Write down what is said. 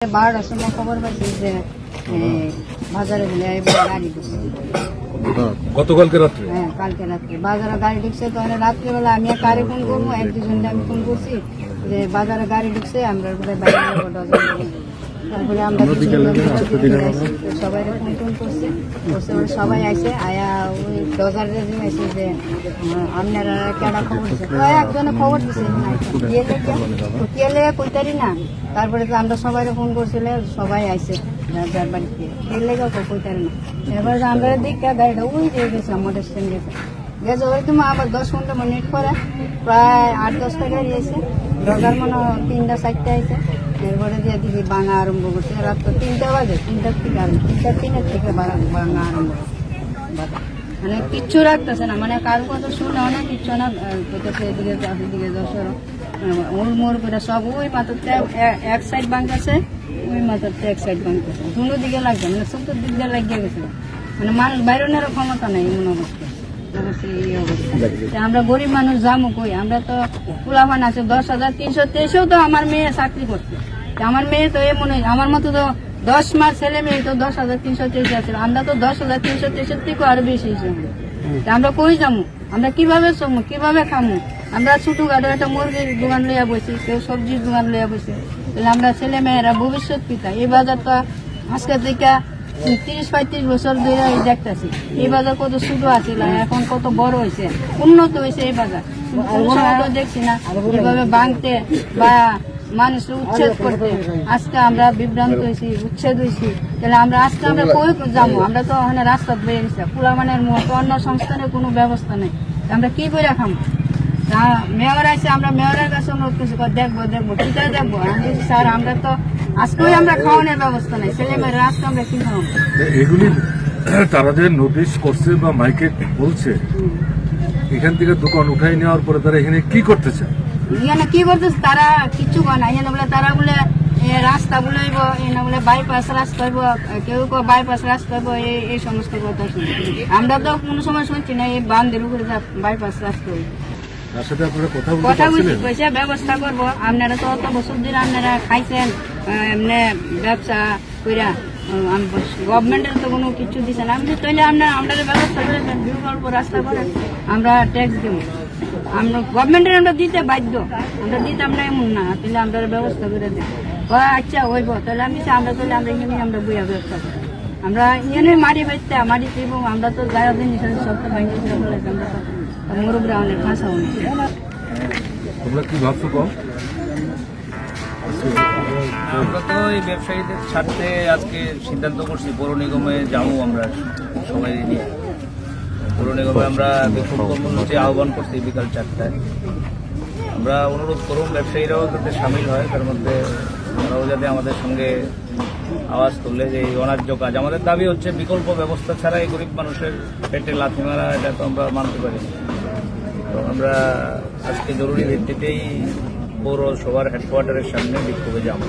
বারোটার সময় খবর পাইছি যে এ, বাজারে বলে এবার গাড়ি ঢুকছে গতকালকে রাত্রে হ্যাঁ কালকে রাত্রে বাজারে গাড়ি ঢুকছে তখন রাত্রিবেলা আমি এক কারে ফোন করব এক দুজনকে আমি ফোন করছি যে বাজারে গাড়ি ঢুকছে আমরা বাইরে। তারপরে আমরা সবাই ফোন টোন করছে। করছে ওরা সবাই আইছে। আয়া ওই ডজারে যে আপনারা কেডা খবর দিছে? একজনে খবর দিছে কেলে কেলে কইতারি না। তারপরে তো আমরা সবাই ফোন করছিলে সবাই আইসে বাড়িতে। কেলে কইতারি না। এবার আমরা দিকটা গাড়িটা ওই যে গেছে আমাদের স্ট্যান্ড গেছে। ওই আবার দশ পনেরো মিনিট পরে প্রায় আট দশটা গাড়ি আছে ডগার মনে তিনটা চারটা আছে। এরপরে দিয়ে দিকে বাঙা আরম্ভ করছে, রাত তো তিনটা বাজে, তিনটার থেকে আরম্ভ তিনটা তিনের থেকে বাঙা আরম্ভ। মানে কিচ্ছু রাখতেছে না মানে কারও কথা শুনে না কিচ্ছু না কোথাও এদিকে এদিকে সরো। ওর মোর করে সব ওই মাথাতে এক সাইড বাঙ্কাছে ওই মাথাতে এক সাইড বাঙ্কাছে দুনো দিকে লাগছে মানে চতুর দিক দিয়ে লাগিয়ে গেছে। মানে মানুষ বাইরনের ক্ষমতা নেই, এমন অবস্থা। তা আমরা গরিব মানুষ যাব কই? আমরা তো পুলামান আছে, দশ হাজার তিনশো তেইশেও তো আমার মেয়ে চাকরি করছে। আমার মেয়ে তো এ এমন আমার মতো তো দশ মাস ছেলে মেয়ে তো দশ হাজার তিনশো তেইশ আছে। আমরা তো দশ হাজার তিনশো তেইশের থেকে আরও বেশি আমরা। কই যাব আমরা কীভাবে চমু? কীভাবে খামু? আমরা ছোট গাড়ি একটা মুরগির দোকান লইয়া বসি, কেউ সবজির দোকান লইয়া বসি। তাহলে আমরা ছেলে মেয়েরা ভবিষ্যৎ পিতা। এই বাজার তো আজকে থেকে তিরিশ পঁয়ত্রিশ বছর ধরে এই দেখতেছি। এই বাজার কত ছোট আছিল এখন কত বড় হয়েছে উন্নত হয়েছে এই বাজার। দেখছি না এভাবে ভাঙতে বা মানুষ উচ্ছেদ করতে। আজকে আমরা বিভ্রান্ত হয়েছি উচ্ছেদ হয়েছি। তাহলে আমরা আজকে আমরা কই যাব? আমরা তো ওখানে রাস্তা বেরিয়ে গেছি পুলামানের মতো অন্য সংস্থানের কোনো ব্যবস্থা নেই। আমরা কি করে খাব মেয়র আছে আমরা মেয়রের কাছে অনুরোধ করছি দেখব দেখব কোথায় দেখব? আমি স্যার আমরা তো আজকেই আমরা খাওয়ানোর ব্যবস্থা নেই ছেলে আজকে আমরা কি খাওয়াবো এগুলি তারা যে নোটিশ করছে বা মাইকে বলছে এখান থেকে দোকান উঠাই নেওয়ার পরে তারা এখানে কি করতে চায়? এখানে কি করতেছে? তারা কিচ্ছু করে না। এখানে বলে তারা বলে এ, রাস্তা বলেইব এখানে বলে বাইপাস রাস্তা হইব কেউ কেউ বাইপাস রাস্তা হইব এই এই সমস্ত কথা। শুনি আমরা তো কোনো সময় শুনছি না এই বান্ধের উপরে বাইপাস রাস্তা হইব। তার সাথে আপনারা কথা বলতে কথা বলছি পয়সা ব্যবস্থা করব। আপনারা তো অত বছর ধরে আপনারা খাইছেন এমনি ব্যবসা কইরা গভর্নমেন্টের তো কোনো কিছু দিছে না। আমি তাহলে আপনারা আমরা ব্যবস্থা করে দেন বিকল্প রাস্তা করে। আমরা ট্যাক্স দেব। আমরা গভর্নমেন্টের আমরা দিতে বাধ্য। আমরা দিতাম না এমন না তাহলে আমরা ব্যবস্থা করে ও আচ্ছা হইব। তাহলে আমি আমরা তাহলে আমরা এখানে আমরা বইয়া ব্যবস্থা করি। আমরা এখানে মারি বাইতে মাটি দিব আমরা তো যাই দিন সব তো ফেলাইছি আমরা তো মুরব্রা অনেক ফাঁসা অনেক তোমরা কি ভাবছ কম আমরা তো এই ব্যবসায়ীদের ছাড়তে আজকে সিদ্ধান্ত করছি পৌর নিগমে যাব আমরা সবাই নিয়ে পৌর নিগমে আমরা বিক্ষোভ কর্মসূচি আহ্বান করছি বিকাল চারটায়। আমরা অনুরোধ করুন ব্যবসায়ীরাও যাতে সামিল হয় তার মধ্যে তারাও যাতে আমাদের সঙ্গে আওয়াজ তুলে যে এই অনার্য কাজ। আমাদের দাবি হচ্ছে বিকল্প ব্যবস্থা ছাড়া এই গরিব মানুষের পেটে লাথি মারা, এটা তো আমরা মানতে পারি। তো আমরা আজকে জরুরি ভিত্তিতেই পৌরসভার হেডকোয়ার্টারের সামনে বিক্ষোভে যাব।